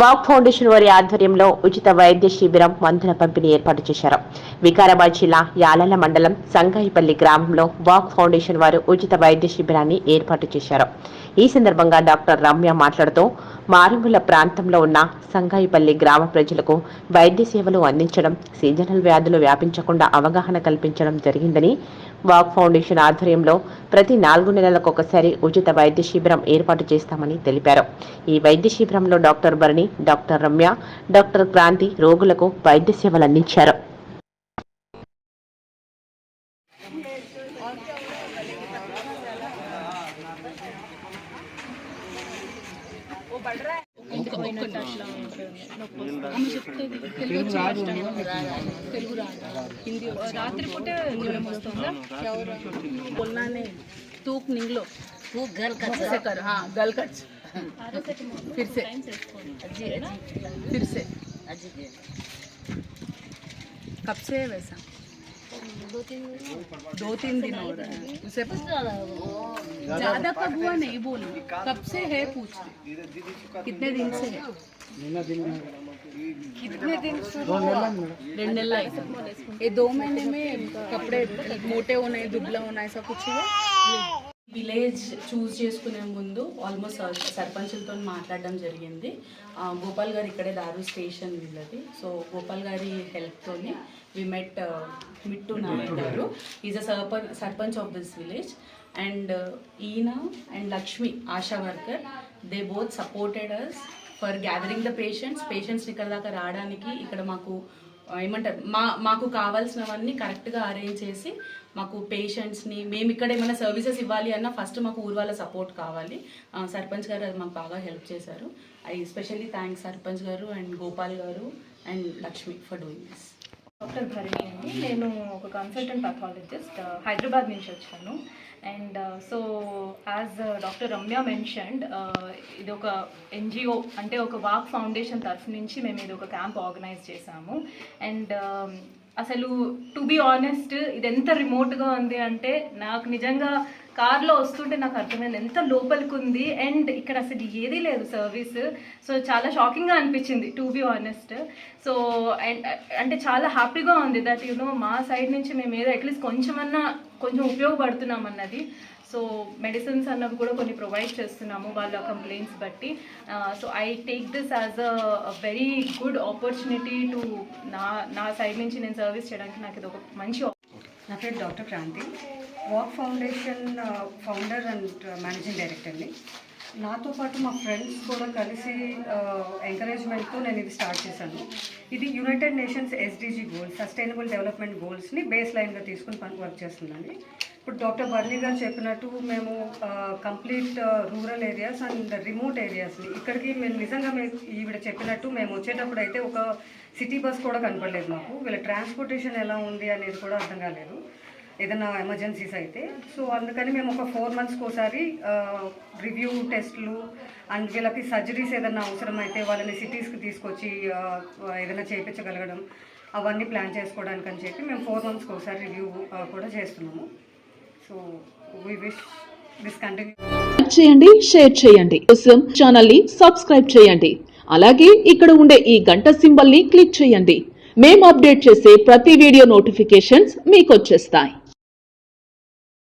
Walk foundation వారి ఆధ్వర్యంలో ఉచిత వైద్య శిబిరం మందుల పంపిణీ ఏర్పాటు చేశారు. వికారాబాద్ జిల్లా యాలల మండలం సంగాయిపల్లి గ్రామంలో వాక్ ఫౌండేషన్ వారు ఉచిత వైద్య శిబిరాన్ని ఏర్పాటు చేశారు. ఈ సందర్భంగా డాక్టర్ రమ్య మాట్లాడుతూ మారుమూల ప్రాంతంలో ఉన్న సంగాయిపల్లి గ్రామ ప్రజలకు వైద్య సేవలు అందించడం సీజనల్ వ్యాధులు వ్యాపించకుండా అవగాహన కల్పించడం జరిగిందని వాక్ ఫౌండేషన్ ఆధ్వర్యంలో ప్రతి నాలుగు నెలలకు ఒకసారి ఉచిత వైద్య శిబిరం ఏర్పాటు చేస్తామని తెలిపారు. ఈ వైద్య శిబిరంలో doctor Bharani doctor Ramya doctor Kranthi రోగులకు వైద్య సేవలు అందించారు. वो बढ़ रहा है తెలుగు హిందీ రాత్రిపూట జ్వరం వస్తుందా పొల్లానే తూక్ నింగ్లో తూక్ గల్ కచ్ से कर हाँ गल कच फिर से फिर से कब से वैसा दो तीन दिन हो रहा है। उसे ज़्यादा कब हुआ नहीं बोल कब से है पूछ कितने दिन से है? कितने दिन से ये दो महीने में कपड़े मोटे होने दुबला होना ऐसा कुछ हुआ? విలేజ్ చూస్ చేసుకునే ముందు ఆల్మోస్ట్ సర్పంచులతో మాట్లాడడం జరిగింది. గోపాల్ గారు ఇక్కడే దారు స్టేషన్ వీళ్ళది. సో గోపాల్ గారి హెల్ప్తోని వి మెట్ uh, మిట్టు నాయక్ గారు. Is a sarpanch sarpanch of this village and ఈయన and Lakshmi ASHA worker they both supported us for gathering the patients patients ఇక్కడ దాకా రావడానికి ఇక్కడ మాకు ఏమంటారు? మా మాకు కావాల్సినవన్నీ కరెక్ట్గా అరేంజ్ చేసి మాకు పేషెంట్స్ని మేము ఇక్కడ ఏమైనా సర్వీసెస్ ఇవ్వాలి అన్నా ఫస్ట్ మాకు ఊరు వాళ్ళ సపోర్ట్ కావాలి. సర్పంచ్ గారు అది మాకు బాగా హెల్ప్ చేశారు. ఐ ఎస్పెషల్లీ థ్యాంక్స్ సర్పంచ్ గారు అండ్ గోపాల్ గారు and Lakshmi for doing this doctor Bharani అండి. నేను ఒక కన్సల్టెంట్ పాథాలజిస్ట్ uh, హైదరాబాద్ నుంచి వచ్చాను. And uh, so as uh, doctor Ramya mentioned ఇది ఒక ఎన్జిఓ అంటే ఒక వాక్ ఫౌండేషన్ తరఫు నుంచి మేము ఇది ఒక క్యాంప్ ఆర్గనైజ్ చేశాము. అండ్ um, అసలు టు బీ ఆనెస్ట్ ఇది ఎంత రిమోట్గా ఉంది అంటే నాకు నిజంగా కార్లో వస్తుంటే నాకు అర్థమైంది ఎంత లోపలికి ఉంది అండ్ ఇక్కడ అసలు ఏదీ లేదు సర్వీస్ సో చాలా షాకింగ్గా అనిపించింది to be honest so and అంటే చాలా హ్యాపీగా ఉంది దట్ యునో మా సైడ్ నుంచి మేము ఏదో అట్లీస్ట్ కొంచెమన్నా కొంచెం ఉపయోగపడుతున్నాం అన్నది. సో మెడిసిన్స్ అన్నవి కూడా కొన్ని ప్రొవైడ్ చేస్తున్నాము వాళ్ళ కంప్లైంట్స్ బట్టి. So I take this as a very good opportunity to నా నా సైడ్ నుంచి నేను సర్వీస్ చేయడానికి నాకు ఇది ఒక మంచి నా పేరు doctor Kranti. Walk foundation founder and managing డైరెక్టర్ని నాతో పాటు మా ఫ్రెండ్స్ కూడా కలిసి ఎంకరేజ్మెంట్తో నేను ఇది స్టార్ట్ చేశాను. ఇది United Nations SDG goals sustainable development గోల్స్ని base లైన్గా తీసుకుని పని వర్క్ చేస్తుందండి ఇప్పుడు డాక్టర్ బర్నీ గారు చెప్పినట్టు మేము complete rural areas and remote ఏరియాస్ని ఇక్కడికి మేము నిజంగా మేము ఈవిడ చెప్పినట్టు మేము వచ్చేటప్పుడు అయితే ఒక సిటీ బస్ కూడా కనపడలేదు మాకు. వీళ్ళ ట్రాన్స్పోర్టేషన్ ఎలా ఉంది అనేది కూడా అర్థం కాలేదు. ఏదైనా ఎమర్జెన్సీస్ అయితే. సో అందుకని మేము ఒక ఫోర్ మంత్స్కి ఒకసారి రివ్యూ టెస్ట్లు అండ్ వీళ్ళకి సర్జరీస్ ఏదైనా అవసరమైతే వాళ్ళని సిటీస్కి తీసుకొచ్చి ఏదైనా చేయించగలగడం అవన్నీ ప్లాన్ చేసుకోవడానికి అని చెప్పి మేము ఫోర్ మంత్స్కి ఒకసారి రివ్యూ కూడా చేస్తున్నాము. So we wish this continue చేయండి షేర్ చేయండి. కోసం ఛానల్ని సబ్స్క్రైబ్ చేయండి. అలాగే ఇక్కడ ఉండే ఈ గంట సింబల్ని క్లిక్ చేయండి. మేము అప్డేట్ చేసే ప్రతి వీడియో నోటిఫికేషన్స్ మీకు వచ్చేస్తాయి.